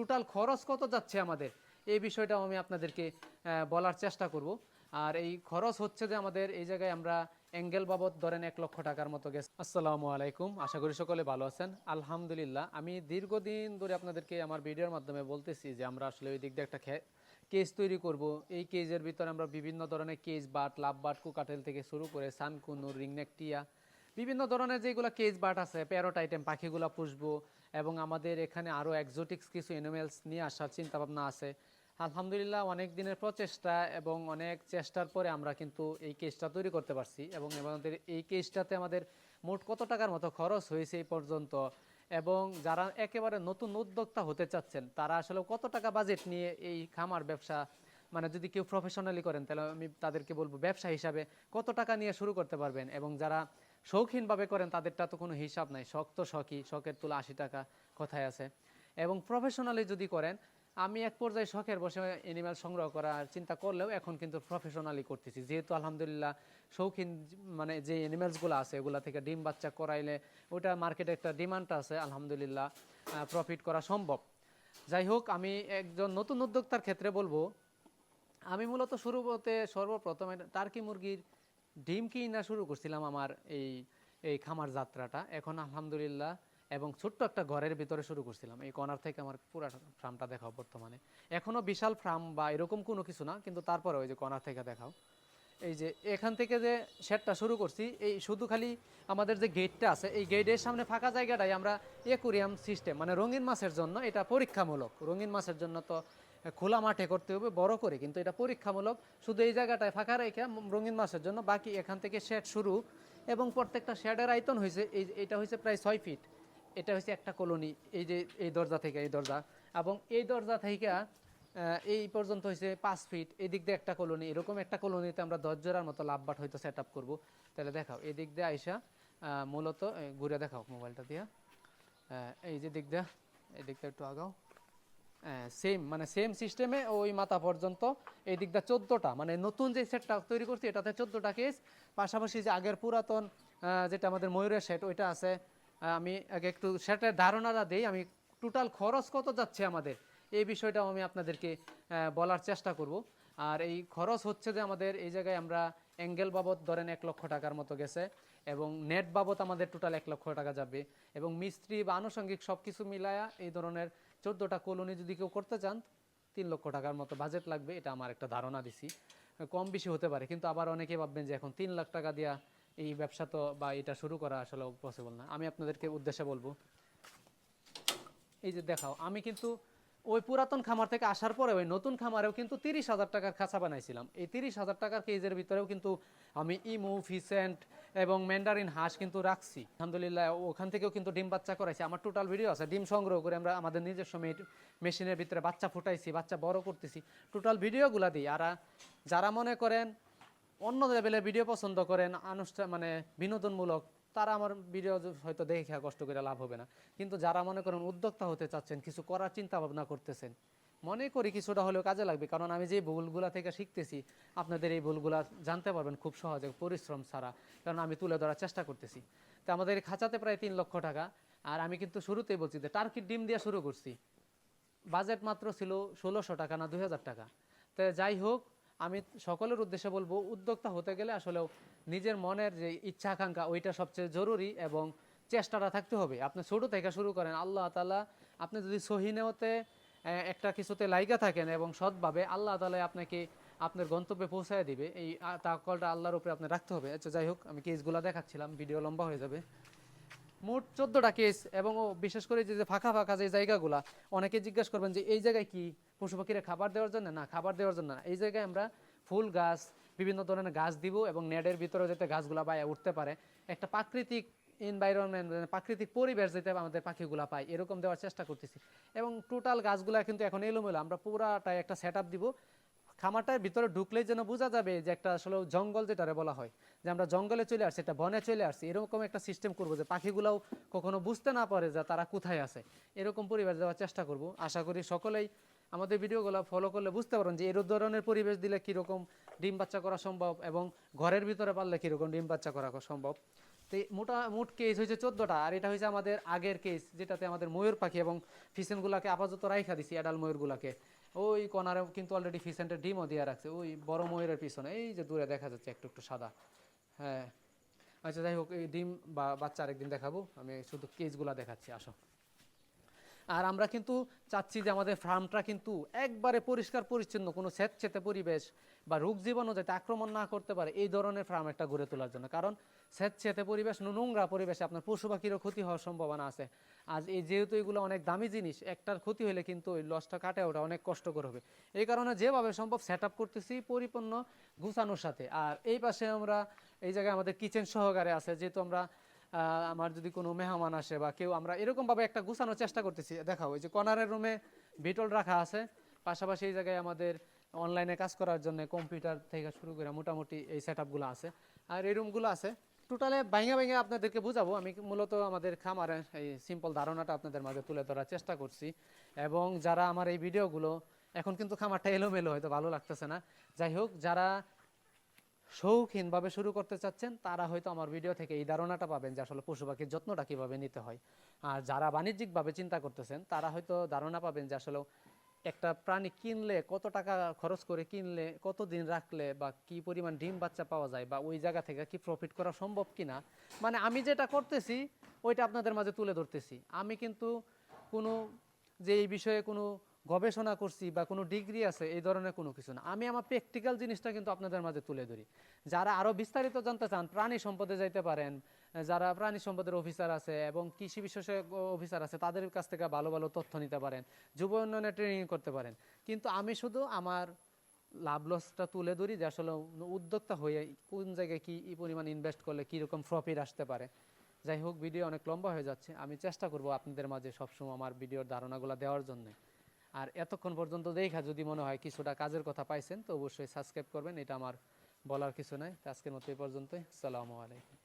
Total খরচ কত যাচ্ছে আমাদের? এই বিষয়টাও আমি আপনাদেরকে বলার চেষ্টা করব। আর এই খরচ হচ্ছে যে আমাদের এই জায়গায় আমরা অ্যাঙ্গেল বাবদ ধরেন এক লক্ষ টাকার মতো গেছে। আসসালামু আলাইকুম। আশা করি সকলে ভালো আছেন। আলহামদুলিল্লাহ, আমি দীর্ঘদিন ধরে আপনাদেরকে আমার ভিডিওর মাধ্যমে বলতেছি যে আমরা আসলে ওই দিক দিয়ে একটা কেস তৈরি করব। এই কেজের ভিতরে আমরা বিভিন্ন ধরনের cage bird, love, bird, cockatiel থেকে শুরু করে সানকুনুর রিংনেক টিয়া বিভিন্ন ধরনের যেগুলো কেজ বাট আছে প্যারট আইটেম পাখিগুলো পুষবো এবং আমাদের এখানে আরও এক্সোটিক্স কিছু এনিমেলস নিয়ে আসার চিন্তা ভাবনা আছে। আলহামদুলিল্লাহ, অনেক দিনের প্রচেষ্টা এবং অনেক চেষ্টার পরে আমরা কিন্তু এই কেসটা তৈরি করতে পারছি এবং আমাদের এই কেসটাতে আমাদের মোট কত টাকার মতো খরচ হয়েছে এই পর্যন্ত এবং যারা একেবারে নতুন উদ্যোক্তা হতে চাচ্ছেন, তারা আসলে কত টাকা বাজেট নিয়ে এই খামার ব্যবসা মানে যদি কেউ প্রফেশনালি করেন, তাহলে আমি তাদেরকে বলব ব্যবসা হিসাবে কত টাকা নিয়ে শুরু করতে পারবেন এবং যারা শৌখিনভাবে করেন, তাদেরটা তো কোনো হিসাব নাই। শখ তো শখই, শখের তুলা আশি টাকা কথায় আছে। এবং প্রফেশনালি যদি করেন, আমি এক পর্যায়ে শখের বসে অ্যানিমাল সংগ্রহ করার চিন্তা করলেও এখন কিন্তু প্রফেশনালি করতেছি। যেহেতু আলহামদুলিল্লাহ শৌখিন মানে যে অ্যানিমালসগুলো আছে, এগুলা থেকে ডিম বাচ্চা করাইলে ওটা মার্কেটে একটা ডিমান্ড আছে, আলহামদুলিল্লাহ প্রফিট করা সম্ভব। যাই হোক, আমি একজন নতুন উদ্যোক্তার ক্ষেত্রে বলব, আমি মূলত শুরু করতে সর্বপ্রথমে টার্কি মুরগির ডিম কিনা শুরু করছিলাম আমার এই এই খামার যাত্রাটা। এখন আলহামদুলিল্লাহ এবং ছোট্ট একটা ঘরের ভিতরে শুরু করছিলাম। এই কর্নার থেকে আমার পুরো ফার্মটা দেখাও বর্তমানে। এখনও বিশাল ফার্ম বা এরকম কোনো কিছু না, কিন্তু তারপরে ওই যে কর্নার থেকে দেখাও। এই যে এখান থেকে যে শেডটা শুরু করছি, এই শুধু খালি আমাদের যে গেটটা আছে, এই গেটের সামনে ফাঁকা জায়গাটাই আমরা একুরিয়াম সিস্টেম মানে রঙিন মাছের জন্য এটা পরীক্ষামূলক। রঙিন মাছের জন্য তো খোলা মাঠে করতে হবে, বড় করে। কিন্তু এটা পরীক্ষামূলক। শুধু এই জায়গাটায় ফাঁকা রেখে রঙিন মাছের জন্য, বাকি এখান থেকে শেড শুরু। এবং প্রত্যেকটা শেডের আয়তন হয়েছে, এই এটা হয়েছে প্রায় ছয় ফিট এটা হচ্ছে একটা কলোনি, এই যে এই দরজা থেকে, এই দরজা। এবং এই দরজা থেকে এই পর্যন্ত হয়েছে পাঁচ ফিট এই দিক দিয়ে একটা কলোনি, এরকম একটা কলোনিতে আমরা দশ জোড়ার মতো লাভ বাট হয়তো সেট আপ করব। তাহলে দেখাও এই দিক দিয়ে আইসা মূলত ঘুরে দেখাও মোবাইলটা দিয়া। এই যে দিক দিয়ে এই দিকটা একটু আগাও। সেম মানে সেম সিস্টেমে ওই মাথা পর্যন্ত এই দিকটা চোদ্দোটা। মানে নতুন যে সেটটা তৈরি করছি, এটাতে চোদ্দোটা কেস পাশাপাশি যে আগের পুরাতন যেটা আমাদের ময়ূরের সেট ওইটা আছে। আমি আগে একটু সেটের ধারণাটা দিই। আমি টোটাল খরচ কত যাচ্ছে আমাদের? এই বিষয়টাও আমি আপনাদেরকে বলার চেষ্টা করব। আর এই খরচ হচ্ছে যে আমাদের এই জায়গায় আমরা অ্যাঙ্গেল বাবদ ধরেন এক লক্ষ টাকার মতো গেছে এবং নেট বাবদ আমাদের টোটাল এক লক্ষ টাকা যাবে। এবং মিস্ত্রি বা আনুষঙ্গিক সব কিছু মিলায়া এই ধরনের চোদ্দোটা কলোনি যদি কেউ করতে চান, তিন লক্ষ টাকার মতো বাজেট লাগবে, এটা আমার একটা ধারণা দিছি। কম বেশি হতে পারে, কিন্তু আবার অনেকে ভাববেন যে এখন তিন লাখ টাকা দিয়া এই ব্যবসা তো বা এটা শুরু করা আসলে পসিবল না। আমি আপনাদেরকে উদ্দেশ্যে বলব, এই যে দেখাও, আমি কিন্তু ওই পুরাতন খামার থেকে আসার পরে ওই নতুন খামারেও কিন্তু তিরিশ হাজার টাকার খাঁচা বানাইছিলাম। এই তিরিশ হাজার টাকার কেজের ভিতরেও কিন্তু আমি ইমু, ফিসেন্ট এবং ম্যান্ডারিন হাঁস কিন্তু রাখছি। আলহামদুলিল্লাহ, ওখান থেকেও কিন্তু ডিম বাচ্চা করাইছি। আমার টোটাল ভিডিও আছে, ডিম সংগ্রহ করে আমরা আমাদের নিজস্ব মেশিনের ভিতরে বাচ্চা ফুটাইছি, বাচ্চা বড় করতেছি। টোটাল ভিডিওগুলা দিই, আর যারা মনে করেন অন্য লেভেলের ভিডিও পছন্দ করেন আনুষ্ঠান মানে বিনোদনমূলক, তারা আমার ভিডিও হয়তো দেখে কষ্ট করে লাভ হবে না। কিন্তু যারা মনে করেন উদ্যোক্তা হতে চাচ্ছেন, কিছু করার চিন্তা ভাবনা করতেছেন মনে করি কিছুটা হলেও কাজে লাগবে, কারণ আমি যে ভুলগুলা থেকে শিখতেছি, আপনাদের এই ভুলগুলা জানতে পারবেন খুব সহজে, পরিশ্রম ছাড়া, কারণ আমি তুলে ধরার চেষ্টা করতেছি। তো আমাদের খাঁচাতে প্রায় তিন লক্ষ টাকা, আর আমি কিন্তু শুরুতেই বলছি যে টার্কির ডিম দিয়ে শুরু করছি। বাজেট মাত্র ছিল ষোলোশো টাকা না দুই হাজার টাকা। তো যাই হোক, আমি সকলের উদ্দেশ্যে বলব, উদ্যোক্তা হতে গেলে আসলেও নিজের মনের যে ইচ্ছা আকাঙ্ক্ষা, ওইটা সবচেয়ে জরুরি এবং চেষ্টাটা থাকতে হবে। আপনি ছোটো থেকে শুরু করেন, আল্লাহ তালা আপনি যদি সহিনেওতে একটা কিছুতে লাইগা থাকেন এবং সৎভাবে আল্লাহ তালা আপনাকে আপনার গন্তব্যে পৌঁছায় দিবে। এই তাকলটা আল্লাহর উপরে আপনি রাখতে হবে। আচ্ছা যাই হোক, আমি কেসগুলো দেখাচ্ছিলাম, ভিডিও লম্বা হয়ে যাবে। মোট চোদ্দোটা কেস এবং ও বিশেষ করে যে ফাঁকা ফাঁকা যে জায়গাগুলা, অনেকে জিজ্ঞেস করবেন যে, এই জায়গায় কি পশু পাখিরা খাবার দেওয়ার জন্য? না, খাবার দেওয়ার জন্য না। এই জায়গায় আমরা ফুল গাছ, বিভিন্ন ধরনের গাছ দিব এবং নেটের ভিতরে যাতে গাছগুলা পায় উঠতে পারে। একটা প্রাকৃতিক এনভায়রনমেন্ট প্রাকৃতিক পরিবেশ যেটা আমাদের পাখিগুলা পায়, এরকম দেওয়ার চেষ্টা করতেছি। এবং টোটাল গাছগুলা কিন্তু এখন এলোমেলো, আমরা পুরাটাই একটা সেট আপ দিব। খামারটার ভিতরে ঢুকলেই যেন বোঝা যাবে যে একটা আসলে জঙ্গল যেটারে বলা হয়, যে আমরা জঙ্গলে চলে আসছি এটা বনে চলে আসছি, এরকম একটা সিস্টেম করব যে পাখিগুলাও কখনো বুঝতে না পারে যে তারা কোথায় আছে। এরকম পরিবেশ দেওয়ার চেষ্টা করব। আশা করি সকলেই আমাদের ভিডিওগুলো ফলো করলে বুঝতে পারেন যে এরকম ধরনের পরিবেশ দিলে কীরকম ডিম বাচ্চা করা সম্ভব এবং ঘরের ভিতরে পারলে কীরকম ডিম বাচ্চা করা সম্ভব। তো মোটা, মোট কেস হয়েছে চোদ্দোটা, আর এটা হয়েছে আমাদের আগের কেস যেটাতে আমাদের ময়ূর পাখি এবং ফিসেনগুলাকে আপাতত রাইখা দিছি অ্যাডাল ময়ূরগুলাকে। ওই কনারে কিন্তু অলরেডি ফিসেন্টের ডিমও দিয়ে রাখছে, ওই বড় ময়ূরের পিছনে, এই যে দূরে দেখা যাচ্ছে একটু একটু সাদা। হ্যাঁ। আচ্ছা যাই হোক, এই ডিম বা বাচ্চা আরেকদিন দেখাবো, আমি শুধু কেসগুলা দেখাচ্ছি, আসো। আর আমরা কিন্তু চাচ্ছি যে আমাদের ফার্মটা কিন্তু একবারে পরিষ্কার, পরিচ্ছন্ন, কোনো স্যাঁতচেতে পরিবেশ বা রোগ জীবাণু যাতে আক্রমণ না করতে পারে, এই ধরনের ফার্ম একটা গড়ে তোলার জন্য। কারণ স্যাঁতচেতে পরিবেশ নোংরা পরিবেশে আপনার পশু পাখিরও ক্ষতি হওয়ার সম্ভাবনা আছে। আজ এই যেহেতু এগুলো অনেক দামি জিনিস, একটার ক্ষতি হলে কিন্তু ওই লসটা কাটে, ওটা অনেক কষ্টকর হবে। এই কারণে যেভাবে সম্ভব সেট করতেছি পরিপূর্ণ গুছানোর সাথে। আর এই পাশে আমরা, এই জায়গায় আমাদের কিচেন সহকারে আছে, যেহেতু আমরা আমার যদি কোনো মেহমান আসে বা কেউ, আমরা এরকমভাবে একটা গুছানোর চেষ্টা করতেছি। দেখাও ওই যে কর্নারের রুমে বিটল রাখা আছে। পাশাপাশি এই জায়গায় আমাদের অনলাইনে কাজ করার জন্য কম্পিউটার থেকে শুরু করে মোটামুটি এই সেট আছে। আর এই রুমগুলো আছে। টোটালে ভাঙে ভাঙে আপনাদেরকে বুঝাবো। আমি মূলত আমাদের খামারের এই সিম্পল ধারণাটা আপনাদের মাঝে তুলে ধরার চেষ্টা করছি। এবং যারা আমার এই ভিডিওগুলো এখন কিন্তু খামারটা এলোমেলো, হয়তো ভালো লাগতেছে না। যাই হোক, যারা শৌখিনভাবে শুরু করতে চাচ্ছেন, তারা হয়তো আমার ভিডিও থেকে এই ধারণাটা পাবেন যে আসলে পশু পাখির যত্নটা কীভাবে নিতে হয়। আর যারা বাণিজ্যিকভাবে চিন্তা করতেছেন, তারা হয়তো ধারণা পাবেন যে আসলে একটা প্রাণী কিনলে কত টাকা খরচ করে কিনলে কত দিন রাখলে বা কি পরিমাণ ডিম বাচ্চা পাওয়া যায় বা ওই জায়গা থেকে কি প্রফিট করা সম্ভব কিনা। মানে আমি যেটা করতেছি, ওইটা আপনাদের মাঝে তুলে ধরতেছি। আমি কিন্তু কোনো, যে এই বিষয়ে কোনো গবেষণা করছি বা কোনো ডিগ্রি আছে, এই ধরনের কোনো কিছু না। আমি আমার প্র্যাকটিক্যাল জিনিসটা কিন্তু আপনাদের মাঝে তুলে ধরি। যারা আরও বিস্তারিত জানতে চান, প্রাণী সম্পদে যাইতে পারেন যারা প্রাণী সম্পদের অফিসার আছে এবং কৃষি বিশেষজ্ঞ অফিসার আছে, তাদের কাছ থেকে ভালো ভালো তথ্য নিতে পারেন, যুব উন্নয়নে ট্রেনিং করতে পারেন। কিন্তু আমি শুধু আমার লাভ লসটা তুলে ধরি যে আসলে উদ্যোক্তা হয়ে কোন জায়গায় কি পরিমাণ ইনভেস্ট করলে কীরকম প্রফিট আসতে পারে। যাই হোক ভিডিও অনেক লম্বা হয়ে যাচ্ছে। আমি চেষ্টা করব আপনাদের মাঝে সবসময় আমার ভিডিওর ধারণাগুলো দেওয়ার জন্য। আর এতক্ষণ পর্যন্ত দেখা যদি মনে হয় কিছুটা কাজের কথা পাইছেন, তো অবশ্যই সাবস্ক্রাইব করবেন। এটা আমার বলার কিছু নাই। আজকের মতো এই পর্যন্তই। সালামু আলাইকুম।